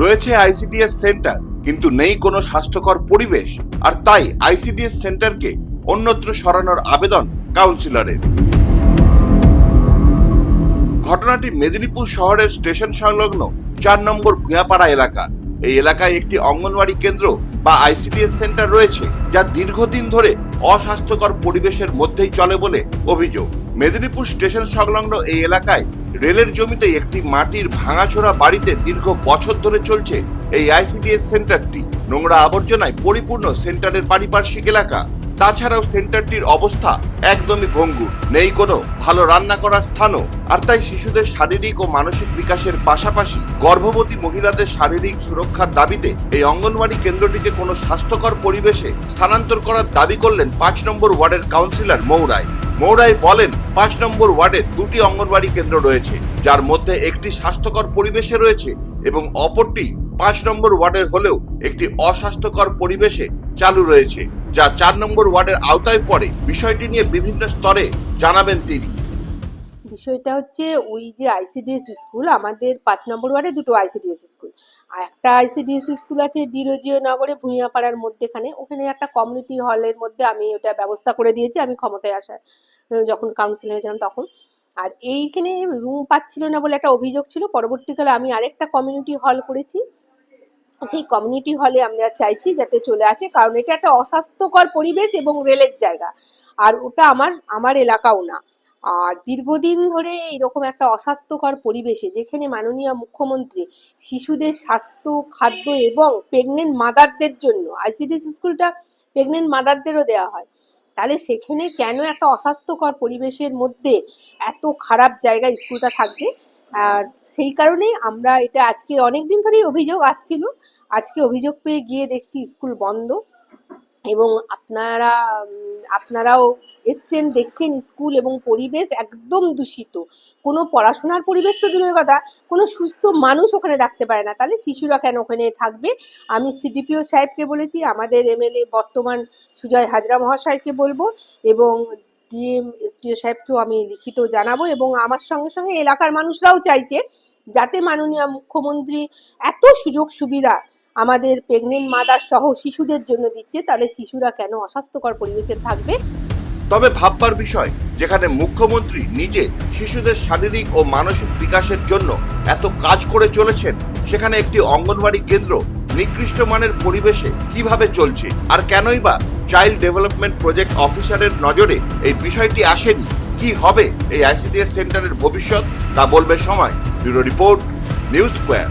রয়েছে ICDS centre, কিন্তু নেই কোনো স্বাস্থ্যকর পরিবেশ। আর তাই আইসিডিএস সেন্টারকে অন্যত্র সরানোর আবেদন কাউন্সিলরের। ঘটনাটি মেদিনীপুর শহরের স্টেশন সংলগ্ন চার নম্বর ভূয়াপাড়া এলাকা। এই এলাকায় একটি অঙ্গনওয়াড়ি কেন্দ্র বা আইসিডিএস সেন্টার রয়েছে, যা দীর্ঘদিন ধরে অস্বাস্থ্যকর পরিবেশের মধ্যেই চলে বলে অভিযোগ। মেদিনীপুর স্টেশন সংলগ্ন এই এলাকায় রেলের জমিতে একটি মাটির ভাঙাচোরা বাড়িতে দীর্ঘ বছর ধরে চলছে এই আইসিডিএস সেন্টারটি। নোংরা আবর্জনায় পরিপূর্ণ সেন্টারের পারিপার্শ্বিক এলাকা। তাছাড়াও সেন্টারটির অবস্থা একদমই ভঙ্গুর নেই কোনো ভালো রান্না করার স্থানও। আর তাই শিশুদের শারীরিক ও মানসিক বিকাশের পাশাপাশি গর্ভবতী মহিলাদের শারীরিক সুরক্ষার দাবিতে এই অঙ্গনওয়াড়ি কেন্দ্রটিকে কোনো স্বাস্থ্যকর পরিবেশে স্থানান্তর করার দাবি করলেন পাঁচ নম্বর ওয়ার্ডের কাউন্সিলর মৌরায়। মৌরাই বলেন, পাঁচ নম্বর ওয়ার্ডে দুটি অঙ্গনবাড়ি কেন্দ্র রয়েছে, যার মধ্যে একটি স্বাস্থ্যকর পরিবেশে রয়েছে এবং অপরটি পাঁচ নম্বর ওয়ার্ডের হলেও একটি অস্বাস্থ্যকর পরিবেশে চালু রয়েছে, যা চার নম্বর ওয়ার্ডের আওতায় পড়ে। বিষয়টি নিয়ে বিভিন্ন স্তরে জানাবেন তিনি। বিষয়টা হচ্ছে ওই যে আইসিডিএস স্কুল, আমাদের পাঁচ নম্বর ওয়ার্ডে দুটো আইসিডিএস স্কুল। আর একটা আইসিডিএস স্কুল আছে ডিরোজিও নগরে ভূঁইয়াপাড়ার মধ্যেখানে। ওখানে একটা কমিউনিটি হলের মধ্যে আমি ওটা ব্যবস্থা করে দিয়েছি, আমি ক্ষমতায় আসার যখন কাউন্সিলর হয়েছিলাম তখন। আর এইখানে রুম পাচ্ছিল না বলে একটা অভিযোগ ছিল। পরবর্তীকালে আমি আরেকটা কমিউনিটি হল করেছি। সেই কমিউনিটি হলে আমরা চাইছি যাতে চলে আসে, কারণ এটা একটা অস্বাস্থ্যকর পরিবেশ এবং রেলের জায়গা। আর ওটা আমার আমার এলাকাও না। আর দীর্ঘদিন ধরে এরকম একটা অস্বাস্থ্যকর পরিবেশে যেখানে মাননীয় মুখ্যমন্ত্রী শিশুদের স্বাস্থ্য, খাদ্য এবং প্রেগনেন্ট মাদারদের জন্য আইসিডিএস স্কুলটা প্রেগনেন্ট মাদারদেরও দেওয়া হয়, তাহলে সেখানে কেন একটা অস্বাস্থ্যকর পরিবেশের মধ্যে এত খারাপ জায়গায় স্কুলটা থাকবে? আর সেই কারণেই আমরা এটা আজকে অনেক দিন ধরেই অভিযোগ আসছিল, আজকে অভিযোগ পেয়ে গিয়ে দেখছি স্কুল বন্ধ এবং আপনারা আপনারাও এসছেন, দেখছেন স্কুল এবং পরিবেশ একদম দূষিত। কোনো পড়াশোনার পরিবেশ তো দূরের কথা, কোনো সুস্থ মানুষ ওখানে রাখতে পারে না। তাহলে শিশুরা কেন ওখানে থাকবে? আমি সিডিপিও সাহেবকে বলেছি, আমাদের এমএলএ বর্তমান সুজয় হাজরা মহাশয়কে বলব এবং ডিএম এসডিও সাহেবকেও আমি লিখিত জানাব এবং আমার সঙ্গে সঙ্গে এলাকার মানুষরাও চাইছে যাতে মাননীয় মুখ্যমন্ত্রী এত সুযোগ সুবিধা আমাদের প্রেগনেন্ট মাদার সহ শিশুদের জন্য দিচ্ছে, তাহলে শিশুরা কেন অস্বাস্থ্যকর পরিবেশে থাকবে? তবে ভাববার বিষয়, যেখানে মুখ্যমন্ত্রী নিজে শিশুদের শারীরিক ও মানসিক বিকাশের জন্য এত কাজ করে চলেছেন, সেখানে একটি অঙ্গনওয়াড়ি কেন্দ্র নিকৃষ্ট মানের পরিবেশে কীভাবে চলছে, আর কেনই বা চাইল্ড ডেভেলপমেন্ট প্রজেক্ট অফিসারের নজরে এই বিষয়টি আসেনি, কি হবে এই আইসিডিএস সেন্টারের ভবিষ্যৎ, তা বলবে সময়, ব্যুরো রিপোর্ট, নিউজ স্কোয়ার।